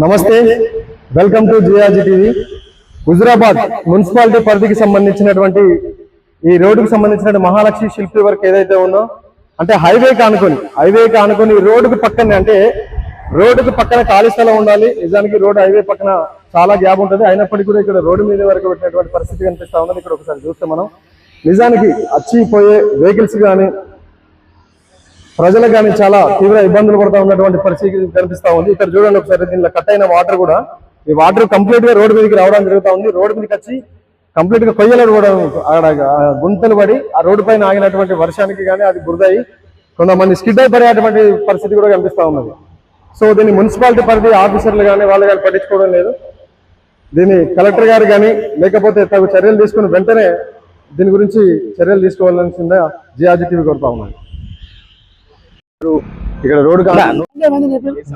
నమస్తే. Welcome to జియాజీ TV Huzurabad municipality పరిధికి సంబంధించినటువంటి ఈ రోడ్డుకు సంబంధించిన మహాలక్ష్మి శిల్పి వర్క్ ఏదైతే ఉందో అంటే హైవేకి ఆనుకొని హైవేకి ఆనుకొని రోడ్డుకు పక్కనే అంటే రోడ్డుకు పక్కన ఖాళీ స్థలం ఉండాలి. నిజానికి రోడ్డు హైవే పక్కన చాలా గ్యాప్ ఉంటుంది. అయినప్పటికీ కూడా ఇక్కడ రోడ్డు మీద వరకు పెట్టినటువంటి పరిస్థితి కనిపిస్తా ఉన్నది. ఇక్కడ ఒకసారి చూస్తే మనం. నిజానికి అచ్చిపోయే వెహికల్స్ కానీ ప్రజలకు కానీ చాలా తీవ్ర ఇబ్బందులు పడతా ఉన్నటువంటి పరిస్థితి కనిపిస్తా ఉంది. ఇక్కడ చూడండి ఒకసారి దీనిలో కట్ అయిన వాటర్ కూడా ఈ వాటర్ కంప్లీట్గా రోడ్డు మీదకి రావడం జరుగుతా ఉంది. రోడ్డు మీదకి వచ్చి కంప్లీట్గా కొయ్యలు కూడా అక్కడ గుంతలు పడి ఆ రోడ్డు పైన ఆగినటువంటి వర్షానికి కానీ అది బురదయి కొంతమంది స్కిడ్ అయిపోయేటువంటి పరిస్థితి కూడా కనిపిస్తా ఉన్నది. సో దీన్ని మున్సిపాలిటీ పరిధి ఆఫీసర్లు కానీ వాళ్ళు కానీ పట్టించుకోవడం లేదు. దీన్ని కలెక్టర్ గారు కానీ లేకపోతే తగు చర్యలు తీసుకుని వెంటనే దీని గురించి చర్యలు తీసుకోవాల్సిందే జియాజీ టీవీ కోరుతా ఉన్నాను. ఇక్కడ రోడ్డు కాదు.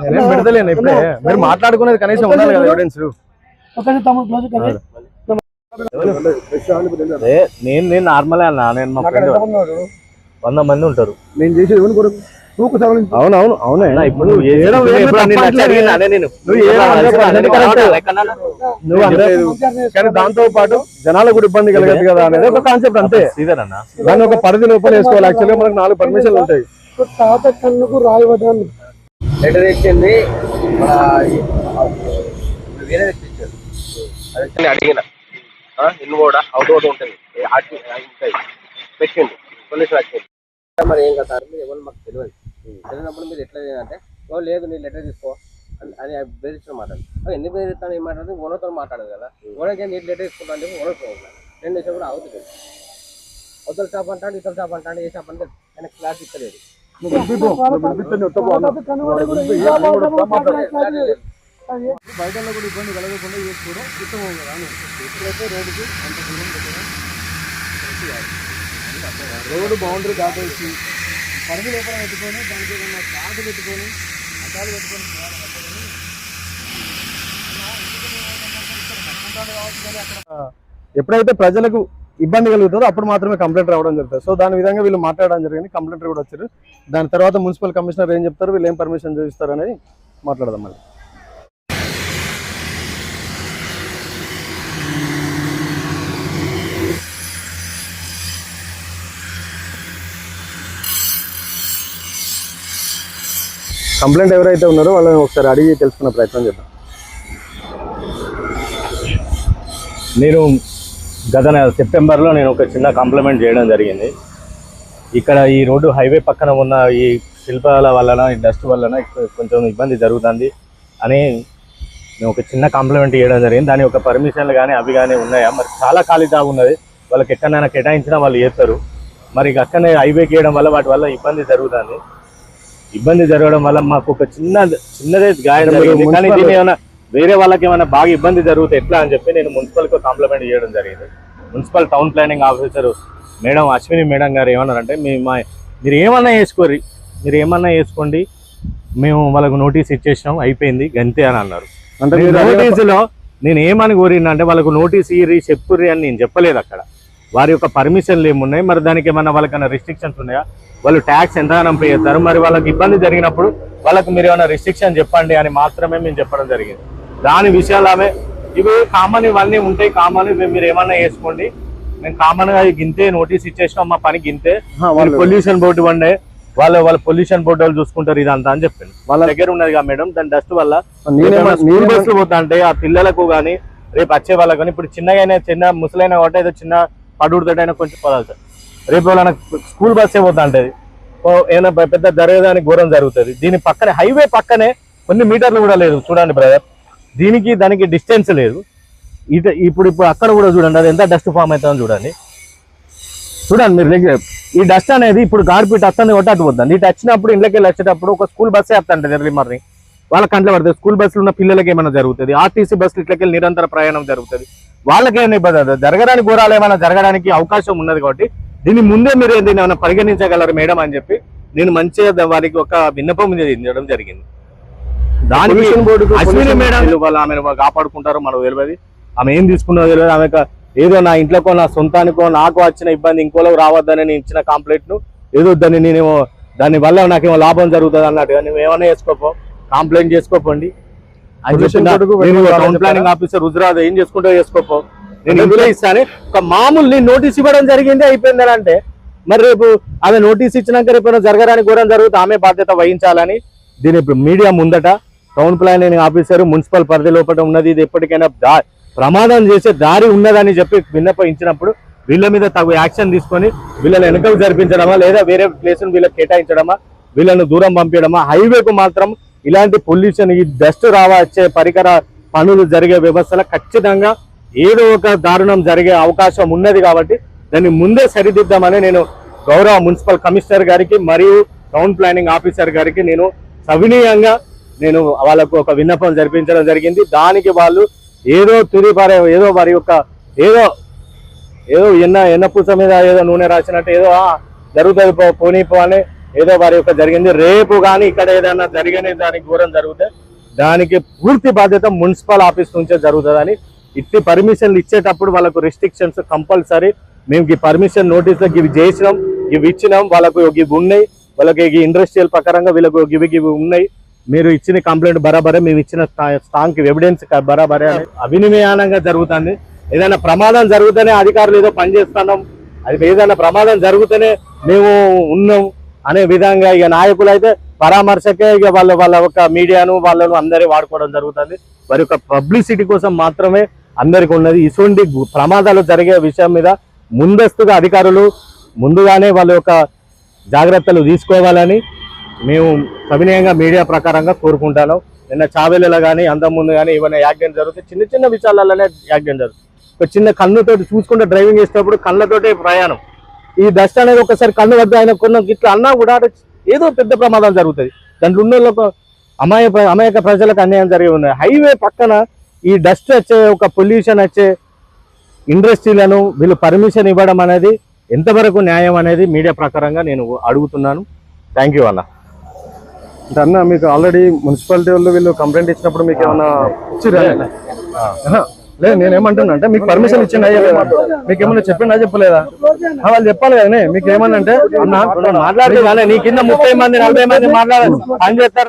నేనేం పెడతలేను ఇప్పుడే. మీరు మాట్లాడుకునేది కనీసం ఉండాలి కదా ఎవిడెన్స్ నేను నేను నార్మల్ అన్న. నేను మా ఫ్రెండ్ వంద మంది ఉంటారు. నేను చేసేది ఎవరి కొరకు అవునవును అవునే. ఇప్పుడు కానీ దాంతో పాటు జనాలకు కూడా ఇబ్బంది కలగదు కదా అనేది ఒక కాన్సెప్ట్ అంతే. దాన్ని ఒక పరిధి లోపల వేసుకోవాలి. యాక్చువల్గా మనకు నాలుగు పర్మిషన్లు ఉంటాయి. తాత కన్నుకు రాయవడాన్ని లెటర్ ఇచ్చింది వేరే వ్యక్తి ఇచ్చారు అడిగిన. ఇల్లు కూడా అవుట్ అవుట్ ఉంటుంది. ఆర్టీ ఉంటాయి. పెట్టిండు. పోలీసులు వచ్చింది మరి ఏం కదా సార్? మీరు ఎవరు మాకు తెలియదు. తెలియనప్పుడు మీరు ఎట్లా అంటే ఓ లేదు నీ లెటర్ తీసుకో అని- అని బెదిరించిన మాట్లాడు ఎన్ని బెదిరిస్తాను ఏం మాట్లాడదు ఓనర్తో మాట్లాడదు కదా. ఓనర్కి నీ లెటర్ తీసుకుంటా అంటే ఓనర్ రెండు నిమిషం కూడా అవుతుంది. అవతల షాప్ అంటాడు ఇతర షాప్ అంటాడు ఏ షాప్ అంటే ఆయన క్లాస్ ఇస్తలేదు. బయట కూడా ఇబ్బంది కలగకుండా చేసుకోవడం ఉత్తమం కదా అని. ఎప్పుడైతే రోడ్డుకి అంత దూరం పెట్టడం రోడ్డు బౌండరీ దాటేసి పరిధి లోపల పెట్టుకొని దానికి ఏదైనా కార్డు పెట్టుకొని అటాలు పెట్టుకొని ఎప్పుడైతే ప్రజలకు ఇబ్బంది కలుగుతుందో. అప్పుడు మాత్రమే కంప్లైంట్ రావడం జరుగుతుంది. సో దాని విధంగా వీళ్ళు మాట్లాడడం జరిగింది. కంప్లైంట్ కూడా వచ్చారు. దాని తర్వాత మున్సిపల్ కమిషనర్ ఏం చెప్తారు? వీళ్ళు ఏం పర్మిషన్ చూపిస్తారు అనేది మాట్లాడదాం మళ్ళీ. కంప్లైంట్ ఎవరైతే ఉన్నారో వాళ్ళని ఒకసారి అడిగి తెలుసుకునే ప్రయత్నం చేద్దాం. నేను గత నెల సెప్టెంబర్లో నేను ఒక చిన్న కాంప్లిమెంట్ చేయడం జరిగింది. ఇక్కడ ఈ రోడ్డు హైవే పక్కన ఉన్న ఈ శిల్పాల వలన ఈ డస్ట్ వలన కొంచెం ఇబ్బంది జరుగుతుంది అని నేను ఒక చిన్న కాంప్లిమెంట్ చేయడం జరిగింది. దాని ఒక పర్మిషన్లు కానీ అవి కానీ ఉన్నాయా? మరి చాలా ఖాళీ జాగా ఉన్నది. వాళ్ళకి ఎక్కడైనా కేటాయించినా వాళ్ళు చేస్తారు మరి అక్కడనే హైవేకి వేయడం వల్ల వాటి వల్ల ఇబ్బంది జరుగుతుంది. ఇబ్బంది జరగడం వల్ల మాకు ఒక చిన్న చిన్నదే గాయం అంటే మీరు జరిగింది. కానీ ఏమైనా వేరే వాళ్ళకి ఏమైనా బాగా ఇబ్బంది జరిగితే ఎట్లా అని చెప్పి నేను మున్సిపల్కు కాంప్లిమెంట్ చేయడం జరిగింది. Municipal town planning officer madam Ashwini madam garu ఏమన్నారంటే మీ మా మీరు ఏమన్నా వేసుకోర్రి మీరు ఏమన్నా వేసుకోండి మేము వాళ్ళకు నోటీస్ ఇచ్చేసినాం అయిపోయింది గంతే అని అన్నారు. అంటే నోటీసులో నేను ఏమని కోరినా అంటే వాళ్ళకు నోటీస్ ఇయ్యి చెప్పుర్రి అని నేను చెప్పలేదు అక్కడ. వారి యొక్క పర్మిషన్లు ఏమున్నాయి? మరి దానికి ఏమన్నా వాళ్ళకన్నా రిస్ట్రిక్షన్స్ ఉన్నాయా? వాళ్ళు ట్యాక్స్ ఎంతగానో పే చేస్తారు? మరి వాళ్ళకి ఇబ్బంది జరిగినప్పుడు వాళ్ళకి మీరు ఏమైనా రిస్ట్రిక్షన్ చెప్పండి అని మాత్రమే మేము చెప్పడం జరిగింది. దాని విషయాలు ఆమె ఇవి కామన్ ఇవన్నీ ఉంటాయి కామన్ ఇవి మీరు ఏమన్నా వేసుకోండి మేము కామన్గా గింతే నోటీస్ ఇచ్చేసినాం మా పని గింతే. పొల్యూషన్ బోర్డు వండే వాళ్ళ వాళ్ళ పొల్యూషన్ బోర్డు వాళ్ళు చూసుకుంటారు ఇదంతా అని చెప్పింది వాళ్ళ దగ్గర ఉన్నది కదా మేడం దాని డస్ట్ వల్ల. స్కూల్ బస్సులు పోతా అంటే ఆ పిల్లలకు కానీ రేపు వచ్చే వాళ్ళకి కానీ ఇప్పుడు చిన్నగా చిన్న ముసలైన ఒకటి ఏదో చిన్న పడుడుతోటైనా కొంచెం పోదాలి సార్. రేపు వాళ్ళ స్కూల్ బస్సే పోతా ఉంటది ఓ ఏమైనా పెద్ద జరగదానికి ఘోరం జరుగుతుంది. దీని పక్కనే హైవే పక్కనే కొన్ని మీటర్లు కూడా లేదు. చూడండి బ్రదర్ దీనికి దానికి డిస్టెన్స్ లేదు. ఇట ఇప్పుడు ఇప్పుడు అక్కడ కూడా చూడండి అది ఎంత డస్ట్ ఫామ్ అవుతుందో చూడండి. చూడండి మీరు ఈ డస్ట్ అనేది ఇప్పుడు గార్పిట్ వస్తుంది ఒకటి అటు పోతుంది. ఇటు వచ్చినప్పుడు ఇంట్లోకి వెళ్ళి వచ్చేటప్పుడు ఒక స్కూల్ బస్సే వస్తుంటది ఎర్లీ మార్నింగ్ వాళ్ళ కంట్లో పడుతుంది. స్కూల్ బస్సులు ఉన్న పిల్లలకి ఏమైనా జరుగుతుంది? ఆర్టీసీ బస్సులు ఇట్లకెళ్ళి నిరంతర ప్రయాణం జరుగుతుంది. వాళ్ళకి ఏమైనా ఇబ్బంది అవుతుంది? జరగడానికి ఘోరాలు ఏమైనా జరగడానికి అవకాశం ఉన్నది కాబట్టి దీన్ని ముందే మీరు దీన్ని ఏమైనా పరిగణించగలరు మేడం అని చెప్పి నేను మంచిగా వారికి ఒక విన్నపం చేయడం జరిగింది. దానికి అశ్విని మేడం ఆమెను కాపాడుకుంటారు మనకు తెలియదు. ఆమె ఏం తీసుకున్నదో తెలియదు. ఆమె ఏదో నా ఇంట్లోకో నా సొంతానికో నాకు వచ్చిన ఇబ్బంది ఇంకోలకు రావద్దని నేను ఇచ్చిన కంప్లైంట్ను ఏదో దాన్ని నేనేమో దాని వల్ల నాకేమో లాభం జరుగుతుంది అన్నట్టుగా నువ్వు ఏమైనా చేసుకోపో కంప్లైంట్ చేసుకోపోండి. టౌన్ ప్లానింగ్ ఆఫీసర్ రుజురాదు ఏం చేసుకుంటో చేసుకోపో. నేను ఇందులో ఇస్తాను ఒక మామూలు నేను నోటీస్ ఇవ్వడం జరిగింది అయిపోయిందని అంటే మరి రేపు ఆమె నోటీస్ ఇచ్చినాక రేపు జరగరాని ఘోరం జరుగుతుంది ఆమె బాధ్యత వహించాలని దీని మీడియా ముందట టౌన్ ప్లానింగ్ ఆఫీసర్ మున్సిపల్ పరిధి లోపల ఉన్నది ఇది ఎప్పటికైనా ప్రమాదం చేసే దారి ఉన్నదని చెప్పి విన్నపించినప్పుడు వీళ్ళ మీద తగు యాక్షన్ తీసుకొని వీళ్ళని వెనుకకు జరిపించడమా లేదా వేరే ప్లేస్ను వీళ్ళకి కేటాయించడమా వీళ్ళను దూరం పంపించడమా హైవేకు మాత్రం ఇలాంటి పొల్యూషన్ ఈ డస్ట్ రావచ్చే పరికర పనులు జరిగే వ్యవస్థలో ఖచ్చితంగా ఏదో ఒక దారుణం జరిగే అవకాశం ఉన్నది కాబట్టి దాన్ని ముందే సరిదిద్దామని నేను గౌరవ మున్సిపల్ కమిషనర్ గారికి మరియు టౌన్ ప్లానింగ్ ఆఫీసర్ గారికి నేను సవినీయంగా నేను వాళ్ళకు ఒక విన్నపం జరిపించడం జరిగింది. దానికి వాళ్ళు ఏదో తుదిపారే ఏదో వారి యొక్క ఏదో ఏదో ఎన్న ఎన్న పూస మీద ఏదో నూనె రాసినట్టు ఏదో జరుగుతుంది పోనీపో పోనీ అని ఏదో వారి యొక్క జరిగింది. రేపు కానీ ఇక్కడ ఏదైనా జరిగిన దానికి ఘోరం జరిగితే దానికి పూర్తి బాధ్యత మున్సిపల్ ఆఫీస్ నుంచే జరుగుతుందని ఇట్టి పర్మిషన్లు ఇచ్చేటప్పుడు వాళ్ళకు రెస్ట్రిక్షన్స్ కంపల్సరీ మేము ఈ పర్మిషన్ నోటీసులకు ఇవి చేసినాం ఇవి ఇచ్చినాం వాళ్ళకు ఇవి ఉన్నాయి వాళ్ళకి ఇండస్ట్రియల్ ప్రకారంగా వీళ్ళకు ఇవి ఇవి ఉన్నాయి. మీరు ఇచ్చిన కంప్లైంట్ బరాబరే మేము ఇచ్చిన స్టాంక్ ఎవిడెన్స్ బరాబరే అవినిమయానంగా జరుగుతుంది. ఏదైనా ప్రమాదం జరుగుతూనే అధికారులు ఏదో పని చేస్తున్నాం. అది ఏదైనా ప్రమాదం జరుగుతూనే మేము ఉన్నాం అనే విధంగా ఇక నాయకులు అయితే పరామర్శకే ఇక వాళ్ళ వాళ్ళ ఒక మీడియాను వాళ్ళను అందరి వాడుకోవడం జరుగుతుంది. వారి యొక్క పబ్లిసిటీ కోసం మాత్రమే అందరికి ఉన్నది. ఇటువంటి ప్రమాదాలు జరిగే విషయం మీద ముందస్తుగా అధికారులు ముందుగానే వాళ్ళ యొక్క జాగ్రత్తలు తీసుకోవాలని మేము సవినయంగా మీడియా ప్రకారంగా కోరుకుంటాను. నిన్న చావేలలో కానీ అందముందు ముందు కానీ ఏమైనా యాక్సిడెంట్ జరిగితే చిన్న చిన్న విషయాలలోనే యాక్సిడెంట్ జరుగుతుంది. ఒక చిన్న కన్నుతో చూసుకుంటే డ్రైవింగ్ చేసేటప్పుడు కళ్ళతోటే ప్రయాణం. ఈ డస్ట్ అనేది ఒకసారి కన్ను వద్ద ఆయన కొన్న ఇట్లా అన్నా కూడా ఏదో పెద్ద ప్రమాదం జరుగుతుంది. దాంట్లో ఉన్న వాళ్ళకు అమాయ అమాయక ప్రజలకు అన్యాయం జరిగి ఉన్నాయి. హైవే పక్కన ఈ డస్ట్ వచ్చే ఒక పొల్యూషన్ వచ్చే ఇండస్ట్రీలను వీళ్ళు పర్మిషన్ ఇవ్వడం అనేది ఎంతవరకు న్యాయం అనేది మీడియా ప్రకారంగా నేను అడుగుతున్నాను. థ్యాంక్ యూ అన్న. అంటే అన్న మీకు ఆల్రెడీ మున్సిపాలిటీ వాళ్ళు వీళ్ళు కంప్లైంట్ ఇచ్చినప్పుడు మీకు ఏమన్నా ఇచ్చిరా. లేదు నేను ఏమంటున్నా అంటే మీకు పర్మిషన్ ఇచ్చిందా లేదా మీకు? ఏమన్నా చెప్పిందా చెప్పలేదా? వాళ్ళు చెప్పాలి కదా మీకు ఏమన్నా అంటే అన్న? మాట్లాడుతూ నీ కింద ముప్పై మంది నలభై మంది మాట్లాడారు పని చేస్తారు.